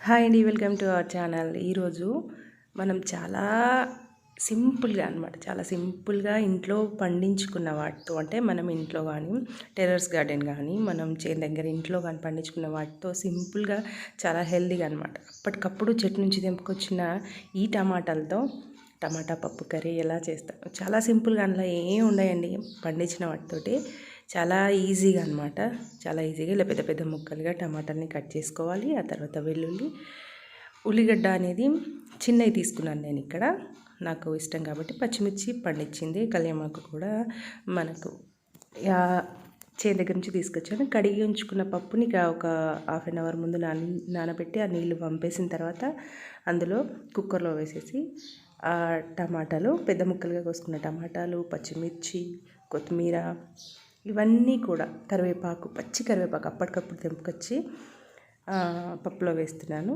Hi అండి welcome to our channel. ఈరోజు మనం చాలా సింపుల్గా అనమాట చాలా సింపుల్గా ఇంట్లో పండించుకున్న వాటితో అంటే మనం ఇంట్లో కానీ టెర్రస్ గార్డెన్ కానీ మనం చేను దగ్గర ఇంట్లో కానీ పండించుకున్న వాటితో సింపుల్గా చాలా హెల్దీగా అనమాట అప్పటికప్పుడు చెట్టు నుంచి తెంపుకొచ్చిన ఈ టమాటాలతో టమాటా పప్పు కర్రీ ఎలా చేస్తాం? చాలా సింపుల్గా అందులో ఏం ఉండయండి? పండించిన వాటితోటి చాలా ఈజీగా అనమాట చాలా ఈజీగా ఇలా పెద్ద పెద్ద ముక్కలుగా టమాటాని కట్ చేసుకోవాలి. ఆ తర్వాత వెల్లుల్లి ఉల్లిగడ్డ అనేది చిన్నవి తీసుకున్నాను నేను ఇక్కడ. నాకు ఇష్టం కాబట్టి పచ్చిమిర్చి పండించింది. కళ్యామాకు కూడా మనకు చే దగ్గర నుంచి తీసుకొచ్చాను. కడిగి ఉంచుకున్న పప్పుని ఒక హాఫ్ అన్ అవర్ ముందు నాన నానబెట్టి ఆ నీళ్ళు పంపేసిన తర్వాత అందులో కుక్కర్లో వేసేసి ఆ టమాటాలు పెద్ద ముక్కలుగా కోసుకున్న టమాటాలు పచ్చిమిర్చి కొత్తిమీర ఇవన్నీ కూడా కరివేపాకు పచ్చి కరివేపాకు అప్పటికప్పుడు తెంపుకొచ్చి పప్పులో వేస్తున్నాను.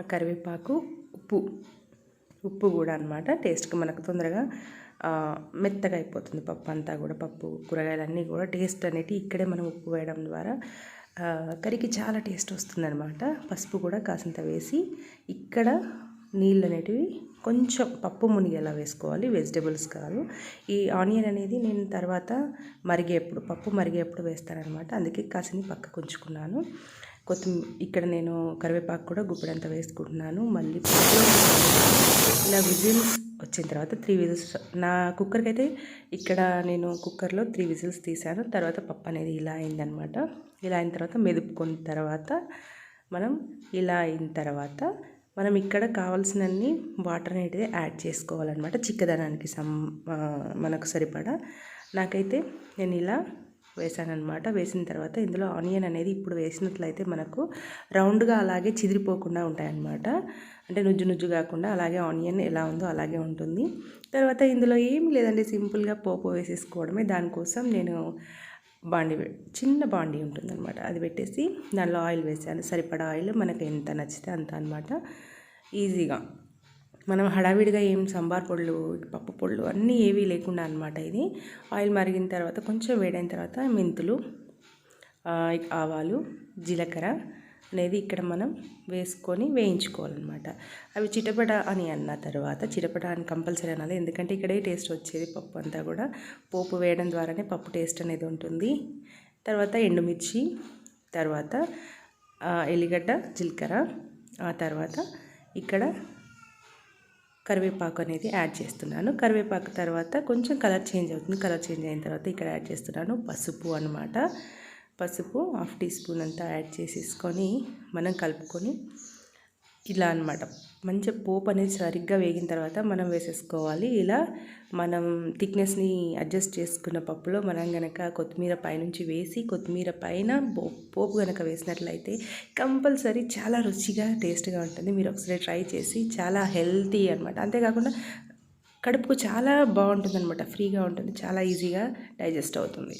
ఆ కరివేపాకు ఉప్పు ఉప్పు కూడా అనమాట టేస్ట్కి మనకు తొందరగా మెత్తగా అయిపోతుంది పప్పు అంతా కూడా. పప్పు కూరగాయలన్నీ కూడా టేస్ట్ అనేటి ఇక్కడే మనం ఉప్పు వేయడం ద్వారా కర్రీకి చాలా టేస్ట్ వస్తుందన్నమాట. పసుపు కూడా కాసింత వేసి ఇక్కడ నీళ్ళు అనేటివి కొంచెం పప్పు మునిగేలా వేసుకోవాలి. వెజిటేబుల్స్ కాదు. ఈ ఆనియన్ అనేది నేను తర్వాత మరిగేప్పుడు పప్పు మరిగేప్పుడు వేస్తానమాట అందుకే కాసిని పక్కకు ఉంచుకున్నాను. కొత్తిమీర ఇక్కడ నేను కరివేపాకు కూడా గుప్పిడంతా వేసుకుంటున్నాను. మళ్ళీ ఇలా విజిల్స్ వచ్చిన తర్వాత త్రీ విజిల్స్ నా కుక్కర్కి అయితే ఇక్కడ నేను కుక్కర్లో త్రీ విజిల్స్ తీసాను. తర్వాత పప్పు అనేది ఇలా అయిందనమాట ఇలా అయిన తర్వాత మెదుపుకున్న తర్వాత మనం ఇలా అయిన తర్వాత మనం ఇక్కడ కావాల్సినన్ని వాటర్ అనేది యాడ్ చేసుకోవాలన్నమాట. చిక్కదనానికి సం మనకు సరిపడా. నాకైతే నేను ఇలా వేసానమాట వేసిన తర్వాత ఇందులో ఆనియన్ అనేది ఇప్పుడు వేసినట్లయితే మనకు రౌండ్గా అలాగే చిదిరిపోకుండా ఉంటాయన్నమాట. అంటే నుజ్జు నుజ్జు కాకుండా అలాగే ఆనియన్ ఎలా ఉందో అలాగే ఉంటుంది. తర్వాత ఇందులో ఏం లేదండి. సింపుల్గా పోపు వేసేసుకోవడమే. దానికోసం నేను బాండి చిన్న బాండి ఉంటుందన్నమాట. అది పెట్టేసి దానిలో ఆయిల్ వేసాను సరిపడా ఆయిల్ మనకు ఎంత నచ్చితే అంత అనమాట ఈజీగా. మనం హడావిడిగా ఏం సాంబార్ పొడులు పప్పు పొడులు అన్నీ ఏవి లేకుండా అనమాట ఇది. ఆయిల్ మరిగిన తర్వాత కొంచెం వేడైన తర్వాత మెంతులు ఆవాలు జీలకర్ర అనేది ఇక్కడ మనం వేసుకొని వేయించుకోవాలన్నమాట. అవి చిటపట అని అన్న తర్వాత చిటపట అని కంపల్సరీ అనాలి. ఎందుకంటే ఇక్కడే టేస్ట్ వచ్చేది పప్పు అంతా కూడా. పోపు వేయడం ద్వారానే పప్పు టేస్ట్ అనేది ఉంటుంది. తర్వాత ఎండుమిర్చి తర్వాత ఎల్లిగడ్డ జీలకర్ర ఆ తర్వాత ఇక్కడ కరివేపాకు అనేది యాడ్ చేస్తున్నాను. కరివేపాకు తర్వాత కొంచెం కలర్ చేంజ్ అవుతుంది. కలర్ చేంజ్ అయిన తర్వాత ఇక్కడ యాడ్ చేస్తున్నాను పసుపు అనమాట పసుపు హాఫ్ టీ స్పూన్ అంతా యాడ్ చేసేసుకొని మనం కలుపుకొని ఇలా అనమాట మంచిగా పోపు అనేది సరిగ్గా వేగిన తర్వాత మనం వేసేసుకోవాలి. ఇలా మనం థిక్నెస్ని అడ్జస్ట్ చేసుకున్న పప్పులో మనం కనుక కొత్తిమీర పైనుంచి వేసి కొత్తిమీర పైన పోపు కనుక వేసినట్లయితే కంపల్సరీ చాలా రుచిగా టేస్ట్గా ఉంటుంది. మీరు ఒకసారి ట్రై చేసి చాలా హెల్తీ అనమాట అంతేకాకుండా కడుపుకు చాలా బాగుంటుంది అనమాట ఫ్రీగా ఉంటుంది. చాలా ఈజీగా డైజెస్ట్ అవుతుంది.